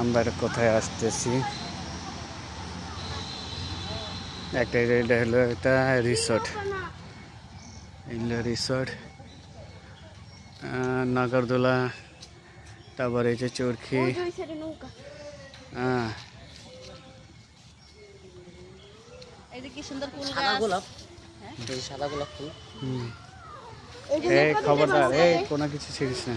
আমরা এটা কোথায় আসতেছি? একটা এটা হলো এটা রিসোর্ট এগুলো রিসোর্ট নাগরদোলা তারপরে এই যে চরখি। হ্যাঁ। এই যে কি সুন্দর ফুল সাদা গাছ। গোলাপ। এই যে সাদা গোলাপ ফুল। হুম। এই খবরদার এই কোনো কিছু ছিড়িস না।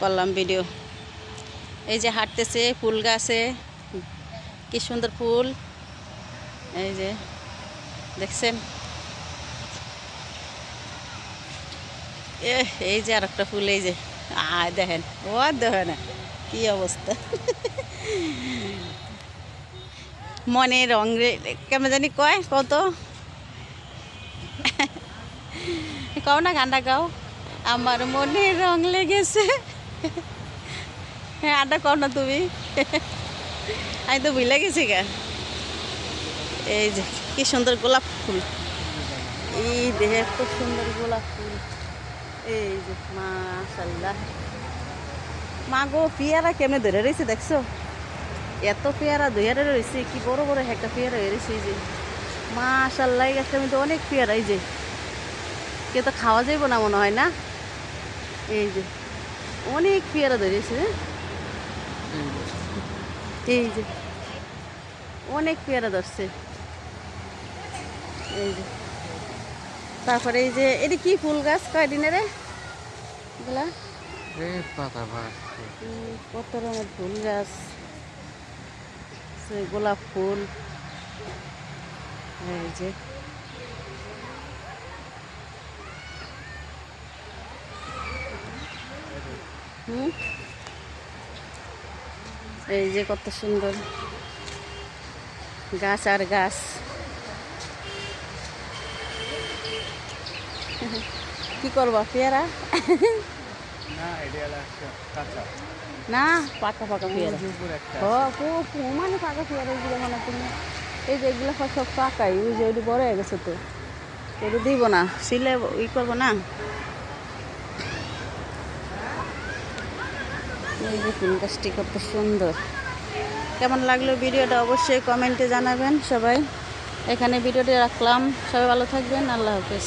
করলাম ভিডিও। এই যে হাঁটতেছে, ফুল গাছে। কি সুন্দর ফুল। এই যে, দেখছেন? এই যে আর একটা ফুল, এই যে। আয়, দেখেন। ও দেখেন। কি অবস্থা। মনে রং রে কেমন জানি কয়, কত? কও না, গানটা গাও। আমার মনে রং লেগেছে। হ্যাঁ আড্ডা কর না তুমি। আমি তো ভুলে গেছি গা। এই যে, কি সুন্দর গোলাপ ফুল। এই দেখে খুব সুন্দর গোলাপ ফুল। এই যে মাশাল্লাহ মা গো, পেয়ারা কেমনে ধরে রয়েছে দেখছ? এত পেয়ারা ধরে রয়েছে, কি বড় বড় একটা পেয়ারা হয়ে রয়েছে এই যে। মাশাল্লাহ এই গাছটা কিন্তু অনেক পেয়ারা এই যে। কে তো খাওয়া যাইব না মনে হয় না? এই যে অনেক পেয়ারা ধরেছে এই যে অনেক পেয়ারা ধরছে। এই যে তারপরে এই যে এটি কি ফুল গাছ কয়দিনের রে? এগুলা? কত রঙের ফুল গাছ। গোলাপ ফুল। এই যে হুম। এই যে কত সুন্দর গাছ আর গাছ। কি করবা পেয়ারা? না এটা পাকা পাকা পেয়ারা। মানে পাকা পেয়ারা এগুলো মানে তুমি এই যে এগুলো সব পাকাই ওই যে ওইটা বড় হয়ে গেছে তো। ওটা দিব না সিলে ই করব না? এই যে গাছটি কত সুন্দর। কেমন লাগল ভিডিওটা অবশ্যই কমেন্টে জানাবেন সবাই। এখানে ভিডিওটি রাখলাম। সবাই ভালো থাকবেন। আল্লাহ হাফেজ।